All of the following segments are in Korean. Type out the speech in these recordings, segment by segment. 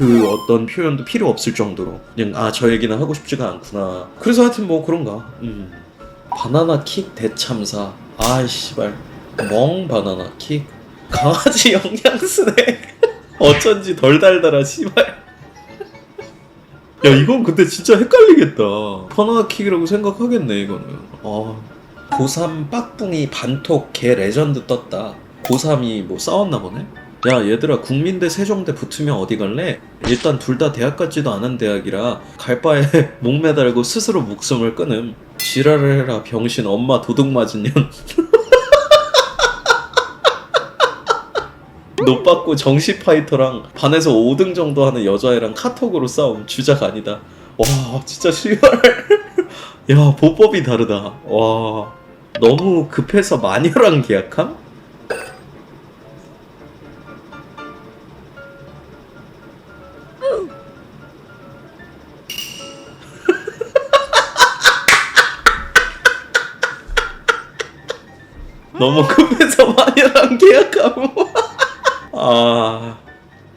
그 어떤 표현도 필요 없을 정도로 그냥 아 저 얘기는 하고 싶지가 않구나. 그래서 하여튼 뭐 그런가. 음. 바나나 킥 대참사. 아이 씨발. 멍 바나나 킥. 강아지 영양스낵. 어쩐지 덜 달달하 씨발. 야 이건 근데 진짜 헷갈리겠다. 바나나 킥이라고 생각하겠네 이거는. 아. 고3 빡뿡이 반톡 개 레전드 떴다. 고3이 뭐 싸웠나 보네 야 얘들아 국민대 세종대 붙으면 어디 갈래? 일단 둘 다 대학 같지도 않은 대학이라 갈 바에 목 매달고 스스로 목숨을 끊음. 지랄을 해라 병신 엄마 도둑 맞은 년. 노빠꾸 정시 파이터랑 반에서 5등 정도 하는 여자애랑 카톡으로 싸움 주작 아니다. 와 진짜 씨발 야 보법이 다르다. 와 너무 급해서 마녀랑 계약함? 너무 급해서 마녀랑 계약하고. 아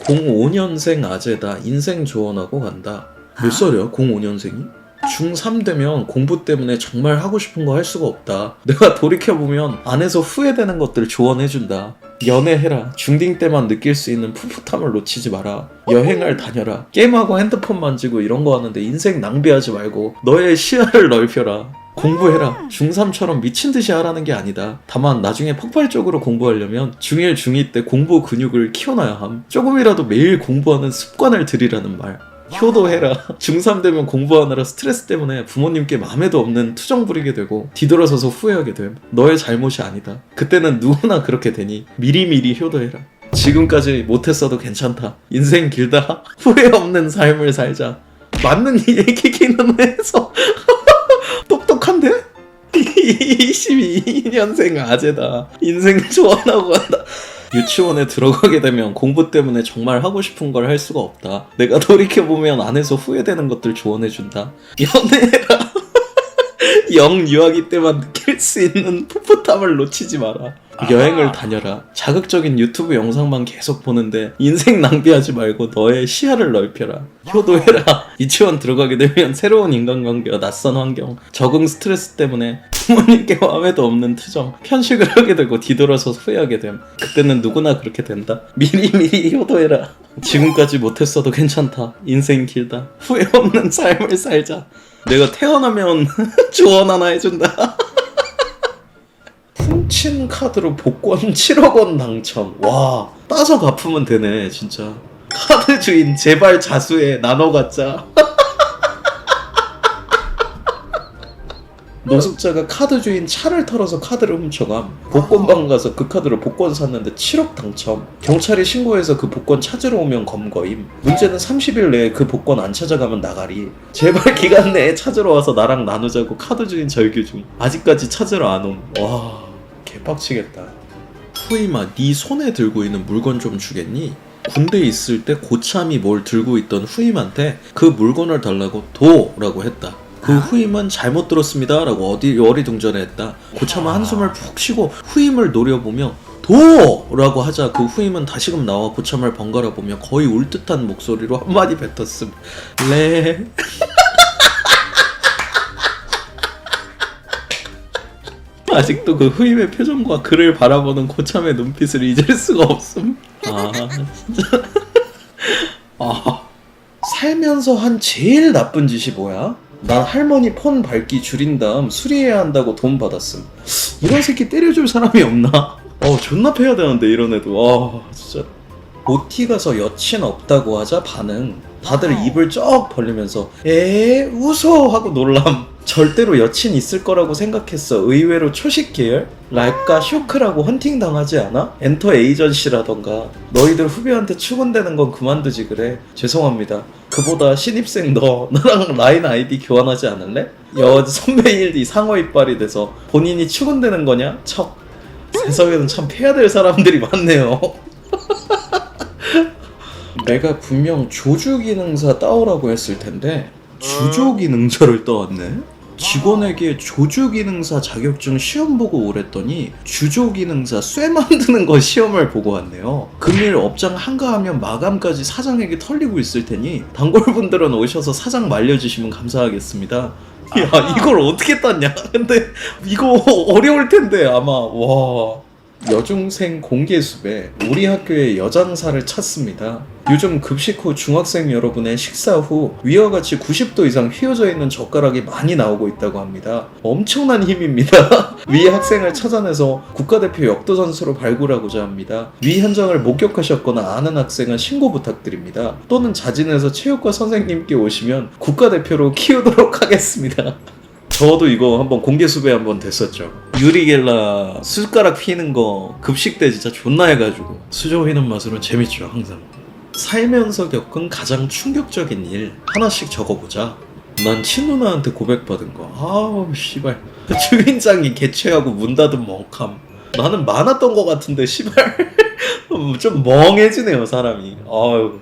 05년생 아재다. 인생 조언하고 간다. 몇 살이야 05년생이? 중3 되면 공부 때문에 정말 하고 싶은 거 할 수가 없다. 내가 돌이켜보면 안에서 후회되는 것들 조언해준다. 연애해라. 중딩 때만 느낄 수 있는 풋풋함을 놓치지 마라. 여행을 다녀라. 게임하고 핸드폰 만지고 이런 거 하는데 인생 낭비하지 말고 너의 시야를 넓혀라 공부해라. 중3처럼 미친 듯이 하라는 게 아니다. 다만 나중에 폭발적으로 공부하려면 중1, 중2 때 공부 근육을 키워놔야 함. 조금이라도 매일 공부하는 습관을 들이라는 말. 효도해라. 중3 되면 공부하느라 스트레스 때문에 부모님께 마음에도 없는 투정 부리게 되고 뒤돌아서서 후회하게 됨. 너의 잘못이 아니다. 그때는 누구나 그렇게 되니 미리미리 효도해라. 지금까지 못했어도 괜찮다. 인생 길다. 후회 없는 삶을 살자. 맞는 얘기기는 해서 똑똑한데? 22년생 아재다. 인생 조언하고 한다. 유치원에 들어가게 되면 공부 때문에 정말 하고 싶은 걸 할 수가 없다. 내가 돌이켜보면 안에서 후회되는 것들 조언해준다. 연애해라. 영 유아기 때만 느낄 수 있는 풋풋함을 놓치지 마라. 여행을 다녀라. 자극적인 유튜브 영상만 계속 보는데 인생 낭비하지 말고 너의 시야를 넓혀라. 효도해라. 유치원 들어가게 되면 새로운 인간관계와 낯선 환경, 적응 스트레스 때문에 부모님께 마음에도 없는 투정, 편식을 하게 되고 뒤돌아서 후회하게 됨. 그때는 누구나 그렇게 된다. 미리미리 효도해라. 지금까지 못했어도 괜찮다. 인생 길다. 후회 없는 삶을 살자. 내가 태어나면 조언 하나 해준다. 훔친 카드로 복권 7억 원 당첨. 와, 따서 갚으면 되네, 진짜. 카드 주인 제발 자수해 나눠 갖자. 노숙자가 카드 주인 차를 털어서 카드를 훔쳐감. 복권방 가서 그 카드로 복권 샀는데 7억 당첨. 경찰이 신고해서 그 복권 찾으러 오면 검거임. 문제는 30일 내에 그 복권 안 찾아가면 나가리. 제발 기간 내에 찾으러 와서 나랑 나누자고 카드 주인 절규 중. 아직까지 찾으러 안 옴. 와, 개빡치겠다. 후이마, 네 손에 들고 있는 물건 좀 주겠니? 군대 있을 때 고참이 뭘 들고 있던 후임한테 그 물건을 달라고 도라고 했다. 그 후임은 잘못 들었습니다 라고 어디 어리둥절해 했다. 고참은 한숨을 푹 쉬고 후임을 노려보며 도 라고 하자 그 후임은 다시금 나와 고참을 번갈아 보며 거의 울 듯한 목소리로 한마디 뱉었음. 레. 아직도 그 후임의 표정과 그를 바라보는 고참의 눈빛을 잊을 수가 없음. 아 진짜. 아 살면서 한 제일 나쁜 짓이 뭐야? 난 할머니 폰 밝기 줄인 다음 수리해야 한다고 돈 받았음. 이런 새끼 때려줄 사람이 없나? 어 존나 패야 되는데 이런 애도. 아 진짜. OT 가서 여친 없다고 하자 반응. 다들 입을 쩍 벌리면서 에 웃어 하고 놀람. 절대로 여친 있을 거라고 생각했어. 의외로 초식 계열? 랄까 쇼크라고 헌팅 당하지 않아? 엔터 에이전시라던가. 너희들 후배한테 추근되는 건 그만두지 그래. 죄송합니다. 그보다 신입생 너 나랑 라인 아이디 교환하지 않을래? 여 선배 일이 상어 이빨이 돼서 본인이 추근되는 거냐? 척. 세상에는 참 패야 될 사람들이 많네요. 내가 분명 조주 기능사 따오라고 했을 텐데 주조 기능사를 떠왔네. 직원에게 조주기능사 자격증 시험 보고 오랬더니 주조기능사 쇠 만드는 거 시험을 보고 왔네요. 금일 업장 한가하면 마감까지 사장에게 털리고 있을 테니 단골분들은 오셔서 사장 말려주시면 감사하겠습니다. 야 이걸 어떻게 땄냐? 근데 이거 어려울 텐데 아마 와 여중생 공개 수배 우리 학교의 여장사를 찾습니다. 요즘 급식 후 중학생 여러분의 식사 후 위와 같이 90도 이상 휘어져 있는 젓가락이 많이 나오고 있다고 합니다. 엄청난 힘입니다. 위 학생을 찾아내서 국가대표 역도 선수로 발굴하고자 합니다. 위 현장을 목격하셨거나 아는 학생은 신고 부탁드립니다. 또는 자진해서 체육과 선생님께 오시면 국가대표로 키우도록 하겠습니다. 저도 이거 한번 공개 수배 한번 됐었죠. 유리겔라 숟가락 휘는 거 급식 때 진짜 존나 해가지고 수저 휘는 맛으로 재밌죠 항상. 살면서 겪은 가장 충격적인 일 하나씩 적어보자. 난 친누나한테 고백받은 거. 아우 씨발. 주인장이 개최하고 문 닫은 멍함. 나는 많았던 것 같은데 씨발 좀 멍해지네요 사람이. 아유.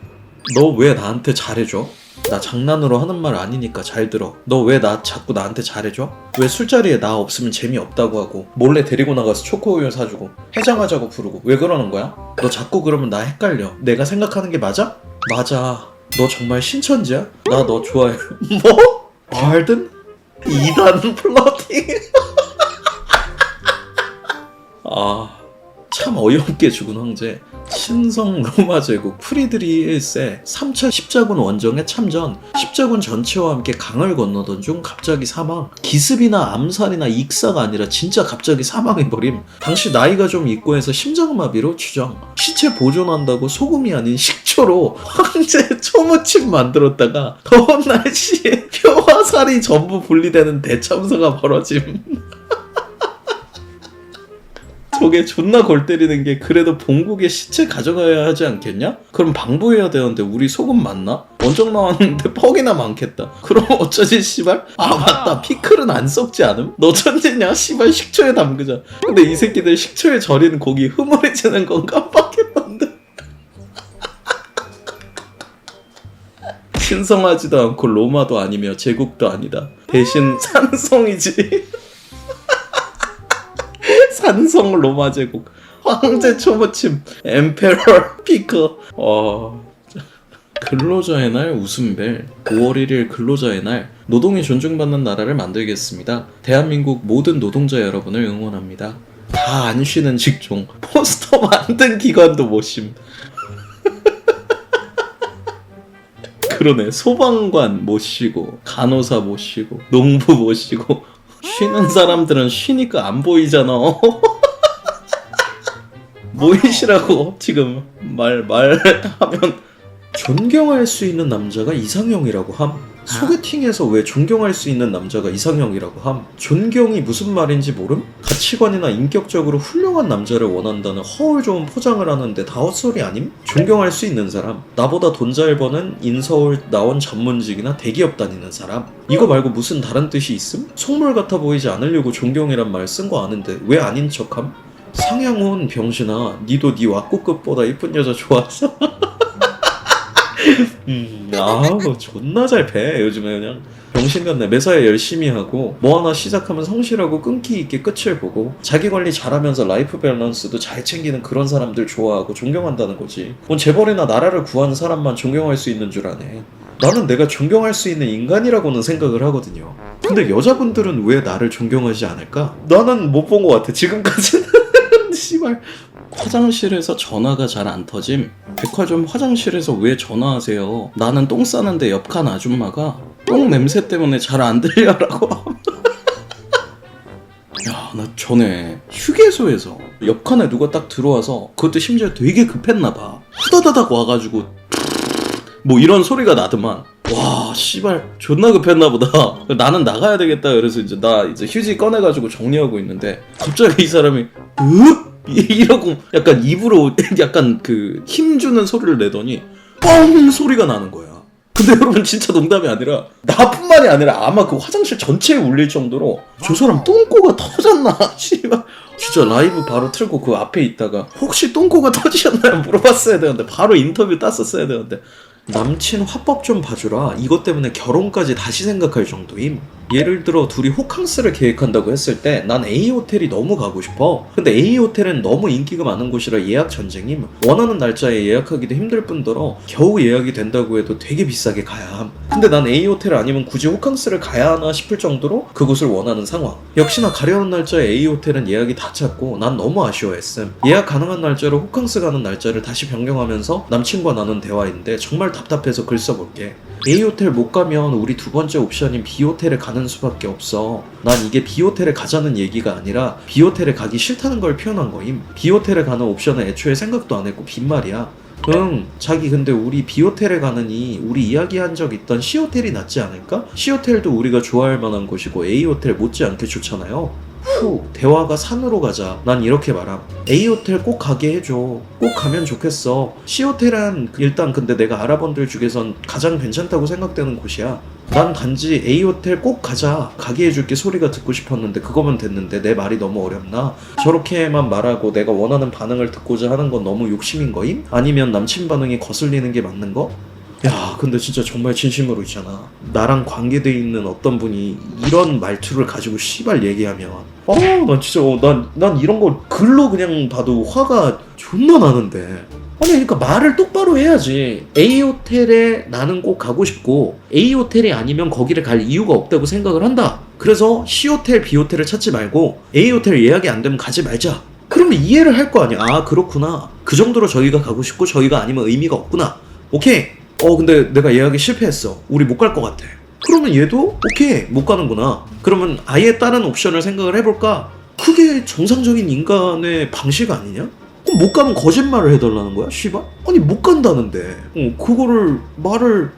너 왜 나한테 잘해줘? 나 장난으로 하는 말 아니니까 잘 들어. 너 왜 나 자꾸 나한테 잘해줘? 왜 술자리에 나 없으면 재미없다고 하고 몰래 데리고 나가서 초코우유 사주고 해장하자고 부르고 왜 그러는 거야? 너 자꾸 그러면 나 헷갈려. 내가 생각하는 게 맞아? 맞아. 너 정말 신천지야? 나 너 좋아해. 뭐? 발든? 2단 플러팅? 아, 참 어이없게 죽은 황제. 신성 로마 제국 프리드리 1세 3차 십자군 원정에 참전 십자군 전체와 함께 강을 건너던 중 갑자기 사망. 기습이나 암살이나 익사가 아니라 진짜 갑자기 사망해버림. 당시 나이가 좀 있고 해서 심장마비로 추정. 시체 보존한다고 소금이 아닌 식초로 황제 초무침 만들었다가 더운 날씨에 뼈와 살이 전부 분리되는 대참사가 벌어짐 저게 존나 골 때리는 게 그래도 본국에 시체 가져가야 하지 않겠냐? 그럼 방부해야 되는데 우리 소금 맞나? 원정 나왔는데 퍽이나 많겠다. 그럼 어쩌지 씨발? 아 맞다 피클은 안 썩지 않음? 너 천재냐? 씨발 식초에 담그자. 근데 이 새끼들 식초에 절이는 고기 흐물해지는 건 깜빡했던데. 신성하지도 않고 로마도 아니며 제국도 아니다. 대신 산성이지. 산성 로마 제국. 황제 초보침 엠페러 피커 어 근로자의 날 웃음벨. 5월 1일 근로자의 날 노동이 존중받는 나라를 만들겠습니다. 대한민국 모든 노동자 여러분을 응원합니다. 다 안 쉬는 직종. 포스터 만든 기관도 못심. 그러네. 소방관 못 쉬고 간호사 못 쉬고 농부 못 쉬고 쉬는 사람들은 쉬니까 안 보이잖아. 모이시라고 지금 말 말하면 존경할 수 있는 남자가 이상형이라고 함. 소개팅에서 왜 존경할 수 있는 남자가 이상형이라고 함? 존경이 무슨 말인지 모름? 가치관이나 인격적으로 훌륭한 남자를 원한다는 허울 좋은 포장을 하는데 다 헛소리 아님? 존경할 수 있는 사람 나보다 돈 잘 버는 인서울 나온 전문직이나 대기업 다니는 사람 이거 말고 무슨 다른 뜻이 있음? 속물 같아 보이지 않으려고 존경이란 말 쓴 거 아는데 왜 아닌 척함? 상향훈 병신아 니도 니 왁구급보다 이쁜 여자 좋아하잖아 음, 아우 존나 잘 패. 요즘에 그냥 병신 같네. 매사에 열심히 하고 뭐 하나 시작하면 성실하고 끈기 있게 끝을 보고 자기 관리 잘하면서 라이프 밸런스도 잘 챙기는 그런 사람들 좋아하고 존경한다는 거지. 뭔 재벌이나 나라를 구하는 사람만 존경할 수 있는 줄 아네. 나는 내가 존경할 수 있는 인간이라고는 생각을 하거든요. 근데 여자분들은 왜 나를 존경하지 않을까? 나는 못 본 것 같아. 지금까지는. 씨발. 화장실에서 전화가 잘 안 터짐. 백화점 화장실에서 왜 전화하세요? 나는 똥 싸는데 옆칸 아줌마가 똥 냄새 때문에 잘 안 들려라고. 야, 나 전에 휴게소에서 옆칸에 누가 딱 들어와서 그것도 심지어 되게 급했나 봐. 후다다닥 와가지고 뭐 이런 소리가 나더만. 와, 씨발, 존나 급했나 보다. 나는 나가야 되겠다. 그래서 이제 나 이제 휴지 꺼내가지고 정리하고 있는데 갑자기 이 사람이 으 이러고 약간 입으로 약간 그 힘주는 소리를 내더니 뻥 소리가 나는 거야. 근데 여러분 진짜 농담이 아니라 나뿐만이 아니라 아마 그 화장실 전체에 울릴 정도로 저 사람 똥꼬가 터졌나? 진짜 라이브 바로 틀고 그 앞에 있다가 혹시 똥꼬가 터지셨나요? 물어봤어야 되는데 바로 인터뷰 땄었어야 되는데 남친 화법 좀 봐주라 이것 때문에 결혼까지 다시 생각할 정도임 예를 들어 둘이 호캉스를 계획한다고 했을 때 난 A 호텔이 너무 가고 싶어. 근데 A 호텔은 너무 인기가 많은 곳이라 예약 전쟁임. 원하는 날짜에 예약하기도 힘들 뿐더러 겨우 예약이 된다고 해도 되게 비싸게 가야 함. 근데 난 A 호텔 아니면 굳이 호캉스를 가야 하나 싶을 정도로 그곳을 원하는 상황. 역시나 가려는 날짜에 A 호텔은 예약이 다 찼고 난 너무 아쉬워했음. 예약 가능한 날짜로 호캉스 가는 날짜를 다시 변경하면서 남친과 나눈 대화인데 정말 답답해서 글 써볼게. A 호텔 못 가면 우리 두 번째 옵션인 B 호텔에 가는 수밖에 없어. 난 이게 B 호텔에 가자는 얘기가 아니라 B 호텔에 가기 싫다는 걸 표현한 거임. B 호텔에 가는 옵션은 애초에 생각도 안 했고 빈말이야. 응, 자기 근데 우리 B 호텔에 가느니 우리 이야기한 적 있던 C 호텔이 낫지 않을까? C 호텔도 우리가 좋아할 만한 곳이고 A 호텔 못지않게 좋잖아요. 후, 대화가 산으로 가자. 난 이렇게 말함. A 호텔 꼭 가게 해줘. 꼭 가면 좋겠어. C 호텔은 일단 근데 내가 알아본 들 중에선 가장 괜찮다고 생각되는 곳이야. 난 단지 A 호텔 꼭 가자. 가게 해줄게 소리가 듣고 싶었는데 그거면 됐는데 내 말이 너무 어렵나? 저렇게만 말하고 내가 원하는 반응을 듣고자 하는 건 너무 욕심인 거임? 아니면 남친 반응이 거슬리는 게 맞는 거? 야, 근데 진짜 정말 진심으로 있잖아. 나랑 관계돼 있는 어떤 분이 이런 말투를 가지고 씨발 얘기하면, 어, 난 진짜, 어, 난, 난 이런 거 글로 그냥 봐도 화가 존나 나는데. 아니, 그러니까 말을 똑바로 해야지. A 호텔에 나는 꼭 가고 싶고, A 호텔이 아니면 거기를 갈 이유가 없다고 생각을 한다. 그래서 C 호텔, B 호텔을 찾지 말고, A 호텔 예약이 안 되면 가지 말자. 그러면 이해를 할 거 아니야. 아, 그렇구나. 그 정도로 저희가 가고 싶고, 저희가 아니면 의미가 없구나. 오케이. 어 근데 내가 예약이 실패했어. 우리 못 갈 것 같아. 그러면 얘도 오케이 못 가는구나. 그러면 아예 다른 옵션을 생각을 해볼까? 그게 정상적인 인간의 방식 아니냐? 그럼 못 가면 거짓말을 해달라는 거야 씨발? 아니 못 간다는데. 어, 그거를 말을